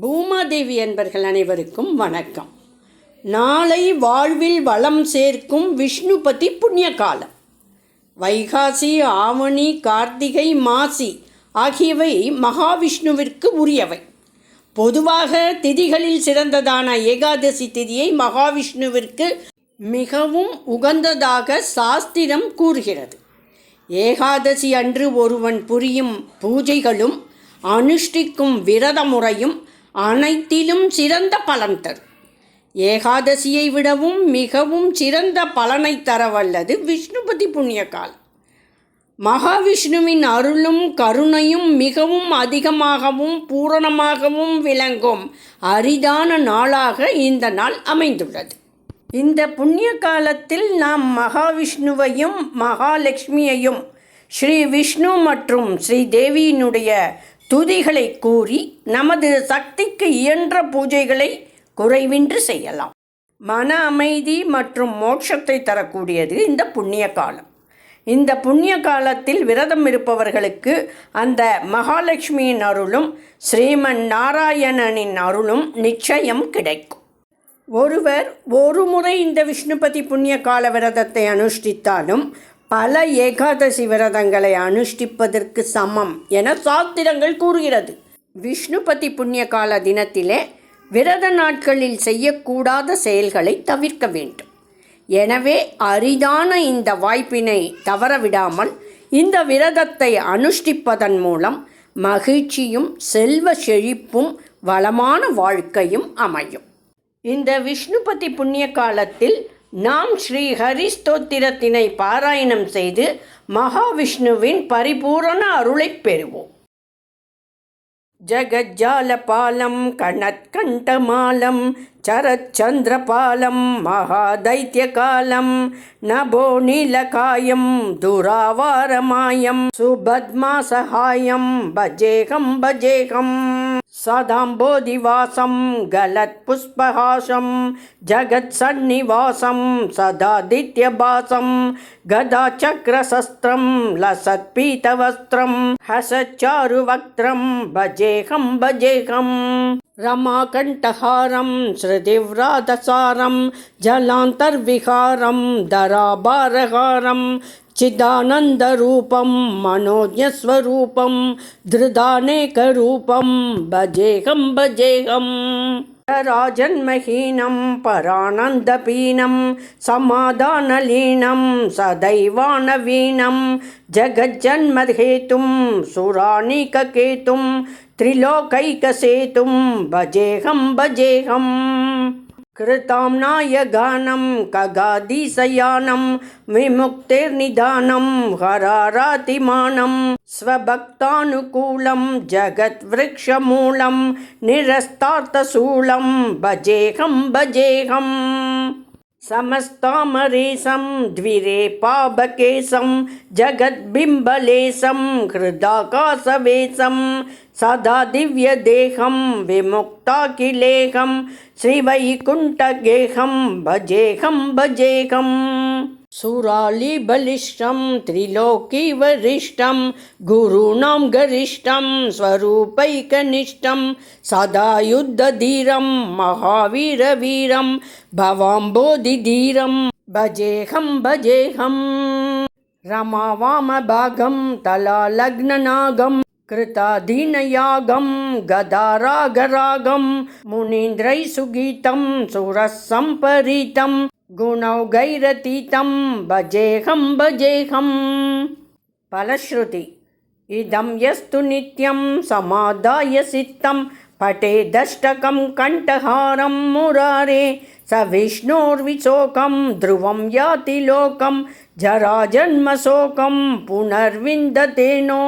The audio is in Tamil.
பூமாதேவி என்பர்கள் அனைவருக்கும் வணக்கம். நாளை வாழ்வில் வளம் சேர்க்கும் விஷ்ணுபதி புண்ணிய காலம் வைகாசி ஆவணி கார்த்திகை மாசி ஆகியவை மகாவிஷ்ணுவிற்கு உரியவை. பொதுவாக திதிகளில் சிறந்ததான ஏகாதசி திதியை மகாவிஷ்ணுவிற்கு மிகவும் உகந்ததாக சாஸ்திரம் கூறுகிறது. ஏகாதசி அன்று ஒருவன் புரியும் பூஜைகளும் அனுஷ்டிக்கும் விரத முறையும் அனைத்திலும் சிறந்த பலன் தரும் ஏகாதசியை விடவும் மிகவும் சிறந்த பலனை தரவல்லது விஷ்ணுபதி புண்ணிய காலம் மகாவிஷ்ணுவின் அருளும் கருணையும் மிகவும் அதிகமாகவும் பூரணமாகவும் விளங்கும் அரிதான நாளாக இந்த நாள் அமைந்துள்ளது. இந்த புண்ணிய காலத்தில் நாம் மகாவிஷ்ணுவையும் மகாலட்சுமியையும் ஸ்ரீ விஷ்ணு மற்றும் ஸ்ரீ தேவியினுடைய துதிகளை கூறி நமது சக்திக்கு இயன்ற பூஜைகளை குறைவின்றி செய்யலாம். மன அமைதி மற்றும் மோட்சத்தை தரக்கூடியது இந்த புண்ணிய காலம். இந்த புண்ணிய காலத்தில் விரதம் இருப்பவர்களுக்கு அந்த மகாலட்சுமியின் அருளும் ஸ்ரீமன் நாராயணனின் அருளும் நிச்சயம் கிடைக்கும். ஒருவர் ஒரு முறை இந்த விஷ்ணுபதி புண்ணிய கால விரதத்தை அனுஷ்டித்தாலும் பல ஏகாதசி விரதங்களை அனுஷ்டிப்பதற்கு சமம் என சாஸ்திரங்கள் கூறுகிறது. விஷ்ணுபதி புண்ணிய கால தினத்திலே விரத நாட்களில் செய்யக்கூடாத செயல்களை தவிர்க்க வேண்டும். எனவே அரிதான இந்த வாய்ப்பினை தவறவிடாமல் இந்த விரதத்தை அனுஷ்டிப்பதன் மூலம் மகிழ்ச்சியும் செல்வ செழிப்பும் வளமான வாழ்க்கையும் அமையும். இந்த விஷ்ணுபதி புண்ணிய காலத்தில் நாம் ஸ்ரீ ஹரிஸ்தோத்திரத்தினை பாராயணம் செய்து மகாவிஷ்ணுவின் பரிபூரண அருளை பெறுவோம். ஜகஜாலபாலம் கணத்கண்டமாலம் சரச்சந்திரபாலம் மகாதைத்தியகாலம் நபோ நீலகாயம் துராவாரமாயம் சுபத்மா சகாயம் பஜேகம் பஜேகம். सदाम्बोधिवासं गलत्पुष्पहासं जगत्सन्निवासं सदादित्यभासं गदाचक्रशस्त्रं लसत्पीतवस्त्रं हसच्चारुवक्त्रं भजेहं भजेहम् रमाकण्ठहारं श्रुतिव्रातसारं जलान्तर्विहारं दराभारहारं चिदानन्दरूपं मनोज्ञस्वरूपं धृदानेकरूपं भजेहं भजेहम् राजन्महीनं परानन्दपीनं समाधानलीनं सदैवानवीनं जगज्जन्महेतुं सुराणिककेतुं त्रिलोकैकसेतुं भजेहं भजेहम् कृताम्नाय गानं कगादिशयानं विमुक्तिर्निधानं हरारातिमानं स्वभक्तानुकूलं जगद्वृक्षमूलं निरस्तार्थशूलं भजेहं भजेहम् समस्तामरेशं द्विरेपाभकेशं जगद्बिम्बलेशं हृदाकाशवेशं सदा दिव्यदेहं विमुक्ताखिलेहं श्रीवैकुण्ठगेहं भजेहं भजेहम् सुरालिबलिष्ठं त्रिलोकीवरिष्ठं गुरूणां गरिष्ठं स्वरूपैकनिष्ठं सदा युद्धधीरं महावीरवीरं भवाम्बोधिधीरं भजेहं भजेहम् रमावामभागं तलालग्ननागं कृताधीनयागं गदारागरागं मुनीन्द्रैः सुगीतं सुरः గుణౌగైరతీతం భజేహం భజేహం ఫలశ్రుతి ఇదం యస్తు నిత్యం సమాదాయ సిత్తం పటే దష్టకం కంఠహారం మురారే స విష్ణోర్విశోకం ధ్రువం యాతి లోకం జరాజన్మశోకం పునర్విందతేనో